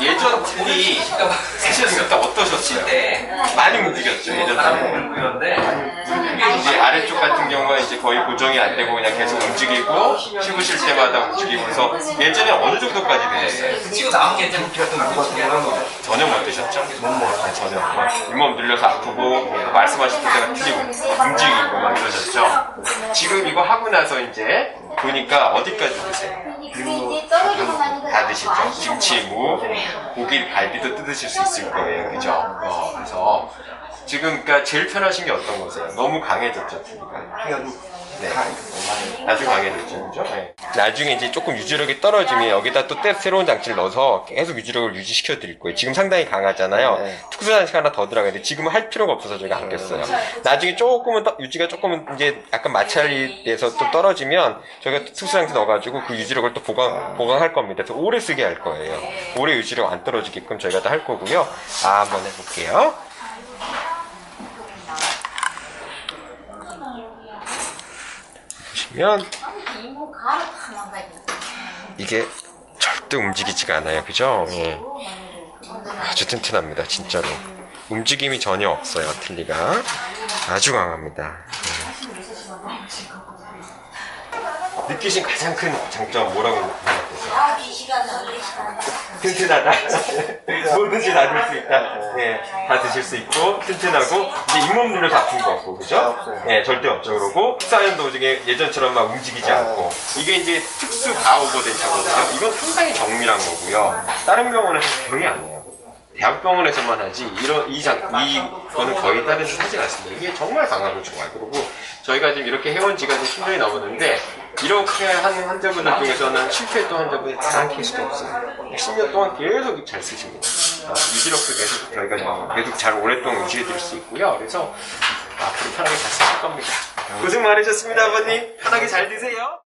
예전 틀이 쓰셨을 때 어떠셨어요? 많이 움직였죠 예전 틀은 이제 아래쪽 같은 경우는 이제 거의 고정이 안 되고 그냥 계속 움직이고 씹으실 때마다 움직이고 그래서 예전에 어느 정도까지 되셨어요? 지금 나온 게 이제 전혀 못 드셨죠? 못 먹었어요 전혀 막 잇몸 눌려서 아프고 말씀하실 때가 틀리고 움직이고 막 이러셨죠? 지금 이거 하고 나서 이제 보니까 어디까지 드세요? 다 드시죠. 김치, 무, 고기, 갈비도 뜯으실 수 있을 거예요. 그죠? 어, 그래서 지금 그러니까 제일 편하신 게 어떤 거세요? 너무 강해졌죠, 틀니까. 네. 아주 강해졌죠, 그죠? 네. 나중에 이제 조금 유지력이 떨어지면 여기다 또 때, 새로운 장치를 넣어서 계속 유지력을 유지시켜 드릴 거예요. 지금 상당히 강하잖아요. 특수 장치가 하나 더 들어가는데 지금은 할 필요가 없어서 저희가 아꼈어요. 나중에 조금은 더- 유지가 조금은 이제 약간 마찰이 돼서 또 떨어지면 저희가 또 특수 장치 넣어가지고 그 유지력을 또 보강, 보강할 겁니다. 그래서 오래 쓰게 할 거예요. 오래 유지력 안 떨어지게끔 저희가 다 할 거고요. 아, 한번 해볼게요. 보시면 이게 절대 움직이지가 않아요. 그죠? 예. 아주 튼튼합니다. 진짜로. 움직임이 전혀 없어요. 틀니가. 아주 강합니다. 예. 느끼신 가장 큰 장점 뭐라고 생각하세요? 튼튼하다. 뭐든지 다들수 있다. 예, 다 드실 수 있고 튼튼하고 이제 잇몸 눌려서 아픈 거 없고 그죠? 예, 절대 없죠. 그러고 식사하는 도중에 예전처럼 막 움직이지 않고 이게 이제 특수 가오버 대처거든요. 이건 상당히 정밀한 거고요. 다른 병원에서 거의 안 해요. 대학병원에서만 하지 이런 이 장, 이거는 거의 다른 데서 하지 않습니다. 이게 정말 강하고 좋아요. 그리고 저희가 지금 이렇게 해온 지가 이제 10년이 넘었는데 이렇게 하는 환자분들 중에서는 실패했던 환자분이 단한 케이스도 없어요. 10년 동안 계속 잘 쓰십니다. 아, 유지력도 계속 저희가 계속 잘 오랫동안 유지해 드릴 수 있고요. 그래서 앞으로 편하게 잘 쓰실 겁니다. 고생 많으셨습니다, 아버님. 편하게 잘 드세요.